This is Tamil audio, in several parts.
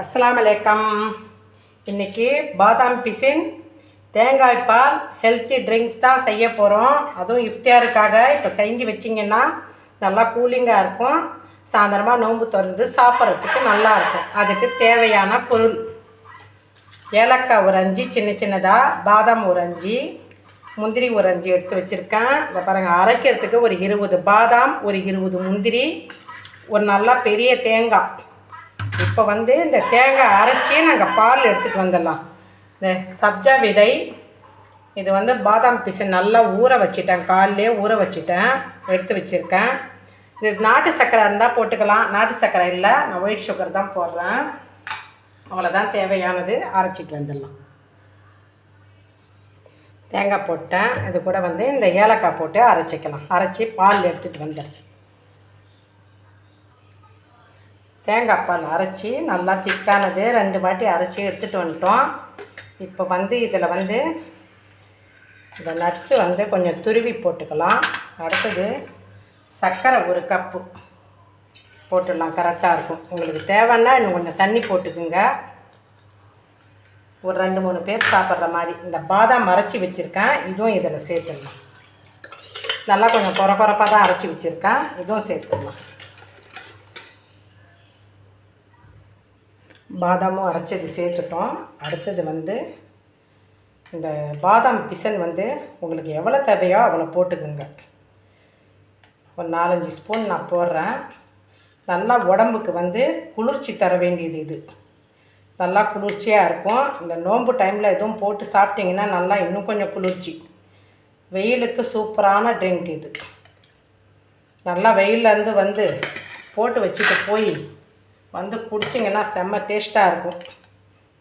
அஸ்லாம் வலைக்கம் இன்னைக்கு பாதாம் பிசின் தேங்காய் பால் ஹெல்த்தி ட்ரிங்க்ஸ் தான் செய்ய போகிறோம் அதுவும் இஃப்தியாருக்காக இப்போ செஞ்சு வச்சிங்கன்னா நல்லா கூலிங்காக இருக்கும். சாயந்தரமாக நோன்பு திறந்து சாப்பிட்றதுக்கு நல்லாயிருக்கும் அதுக்கு தேவையான பொருள். ஏலக்காய் ஒரு அஞ்சு சின்ன சின்னதாக பாதாம் ஒரு அஞ்சு முந்திரி ஒரு அஞ்சு எடுத்து வச்சுருக்கேன். இதை பாருங்கள் அரைக்கிறதுக்கு ஒரு இருபது பாதாம் ஒரு இருபது முந்திரி ஒரு நல்லா பெரிய தேங்காய். இப்போ வந்து இந்த தேங்காய் அரைச்சி நாங்கள் பால் எடுத்துகிட்டு வந்துடலாம். இந்த சப்ஜா விதை இது வந்து பாதாம் பிசு நல்லா ஊற வச்சிட்டேன். காலையிலே ஊற வச்சிட்டேன். எடுத்து வச்சுருக்கேன். இது நாட்டு சர்க்கரை இருந்தால் போட்டுக்கலாம். நாட்டு சர்க்கரை இல்லை நான் ஒயிட் சுகர் தான் போடுறேன். அவ்வளோதான் தேவையானது. அரைச்சிட்டு வந்துடலாம். தேங்காய் போட்டேன். இது கூட வந்து இந்த ஏலக்காய் போட்டு அரைச்சிக்கலாம். அரைச்சி பால் எடுத்துகிட்டு வந்துடுறேன் தேங்காய் பால் அரைச்சி நல்லா திக்கானது ரெண்டு வாட்டி அரைச்சி எடுத்துகிட்டு வந்துட்டோம். இப்போ வந்து இதில் வந்து இந்த நட்ஸு வந்து கொஞ்சம் துருவி போட்டுக்கலாம். அடுத்தது சர்க்கரை ஒரு கப்பு போட்டுடலாம். கரெக்டாக இருக்கும். உங்களுக்கு தேவைன்னா இன்னும் கொஞ்சம் தண்ணி போட்டுக்குங்க. ஒரு ரெண்டு மூணு பேர் சாப்பிட்ற மாதிரி. இந்த பாதாம் அரைச்சி வச்சுருக்கேன். இதுவும் இதில் சேர்த்துடலாம். நல்லா கொஞ்சம் குறை குறைப்பாக தான் அரைச்சி வச்சுருக்கேன். இதுவும் சேர்த்துடலாம். பாதாமும் அரைச்சது சேர்த்துட்டோம். அடுத்தது வந்து இந்த பாதாம் பிசன் வந்து உங்களுக்கு எவ்வளோ தேவையோ அவ்வளோ போட்டுக்குங்க. ஒரு நாலஞ்சு ஸ்பூன் நான் போடுறேன். நல்லா உடம்புக்கு வந்து குளிர்ச்சி தர வேண்டியது இது. நல்லா குளிர்ச்சியாக இருக்கும். இந்த நோன்பு டைமில் எதுவும் போட்டு சாப்பிட்டிங்கன்னா நல்லா இன்னும் கொஞ்சம் குளிர்ச்சி. வெயிலுக்கு சூப்பரான ட்ரிங்க் இது. நல்லா வெயிலேருந்து வந்து போட்டு வச்சுட்டு போய் வந்து குடிச்சிங்கன்னா செம்ம டேஸ்ட்டாக இருக்கும்.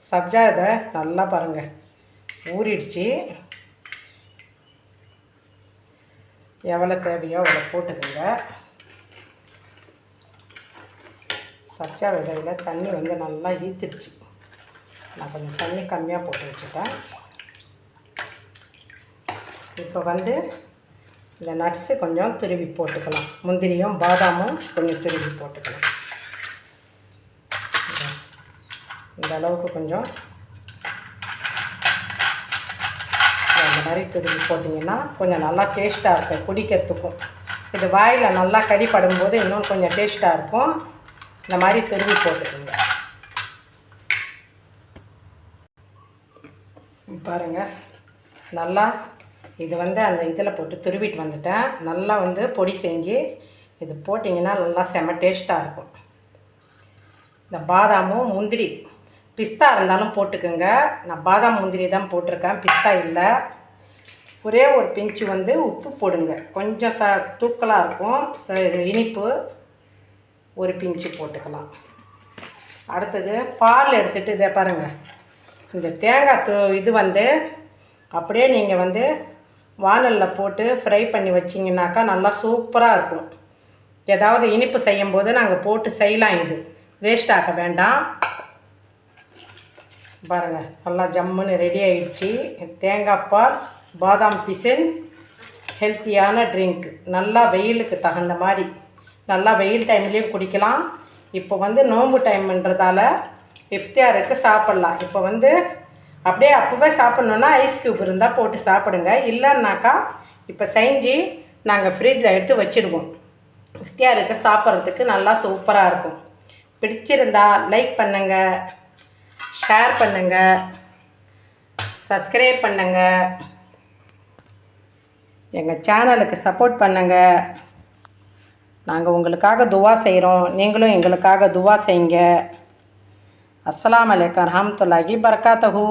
சப்ஜா இதை நல்லா பாருங்கள் ஊறிடுச்சு. எவ்வளோ தேவையோ அவ்வளோ போட்டுக்கோங்க. சப்ஜா விதையில் தண்ணி வந்து நல்லா ஈத்துருச்சு நான் கொஞ்சம் தண்ணி கம்மியாக போட்டு வச்சுட்டேன். இப்போ வந்து இந்த நட்ஸு கொஞ்சம் துருவி போட்டுக்கலாம். முந்திரியும் பாதாமும் கொஞ்சம் துருவி போட்டுக்கலாம். இந்த அளவுக்கு கொஞ்சம். இந்த மாதிரி துருவி போட்டிங்கன்னா கொஞ்சம் நல்லா டேஸ்ட்டாக இருக்கும் குடிக்கிறதுக்கும். இது வாயில் நல்லா கடிப்படும் போது இன்னும் கொஞ்சம் டேஸ்ட்டாக இருக்கும். இந்த மாதிரி துருவி போட்டுக்கோங்க. பாருங்கள் நல்லா இது வந்து அந்த இதில் போட்டு துருவிட்டு வந்துட்டேன். நல்லா வந்து பொடி செஞ்சு இது போட்டிங்கன்னா நல்லா செம டேஸ்ட்டாக இருக்கும். இந்த பாதாமும் முந்திரி பிஸ்தா இருந்தாலும் போட்டுக்கோங்க. நான் பாதாம் முந்திரி தான் போட்டிருக்கேன். பிஸ்தா இல்லை. ஒரே ஒரு பிஞ்சு வந்து உப்பு போடுங்க. கொஞ்சம் ச தூக்கலாக இருக்கும். ச இனிப்பு ஒரு பிஞ்சு போட்டுக்கலாம். அடுத்தது பால் எடுத்துகிட்டு இதை பாருங்கள் இந்த தேங்காய் தூ இது வந்து அப்படியே நீங்கள் வந்து வானலில் போட்டு ஃப்ரை பண்ணி வச்சிங்கனாக்கா நல்லா சூப்பராக இருக்கும். ஏதாவது இனிப்பு செய்யும்போது நாங்கள் போட்டு செய்யலாம் இது. வேஸ்ட் ஆக்க வேண்டாம். பாருங்கள் நல்லா ஜம்முன்னு ரெடி ஆயிடுச்சு. தேங்காய் பால் பாதாம் பிசின் ஹெல்த்தியான ட்ரிங்க் நல்லா வெயிலுக்கு தகுந்த மாதிரி. நல்லா வெயில் டைம்லேயும் குடிக்கலாம். இப்போ வந்து நோம்பு டைம்ன்றதால இஃப்தியாருக்கு சாப்பிட்லாம். இப்போ வந்து அப்படியே அப்போவே சாப்பிட்ணுன்னா ஐஸ் க்யூப் இருந்தால் போட்டு சாப்பிடுங்க. இல்லைன்னாக்கா இப்போ செஞ்சு நாங்கள் ஃப்ரிட்ஜில் எடுத்து வச்சுடுவோம். இஃப்தியாருக்கு சாப்பிட்றதுக்கு நல்லா சூப்பராக இருக்கும். பிடிச்சிருந்தா லைக் பண்ணுங்கள் ஷேர் பண்ணுங்கள் சப்ஸ்கிரைப் பண்ணுங்கள் எங்கள் சேனலுக்கு சப்போர்ட் பண்ணுங்கள் நாங்கள் உங்களுக்காக துவா செய்கிறோம் நீங்களும் எங்களுக்காக துவா செய்யுங்க. அஸ்லாம் அலைக்கும் ரஹமத்துல்லாஹி பர்காத்தஹூ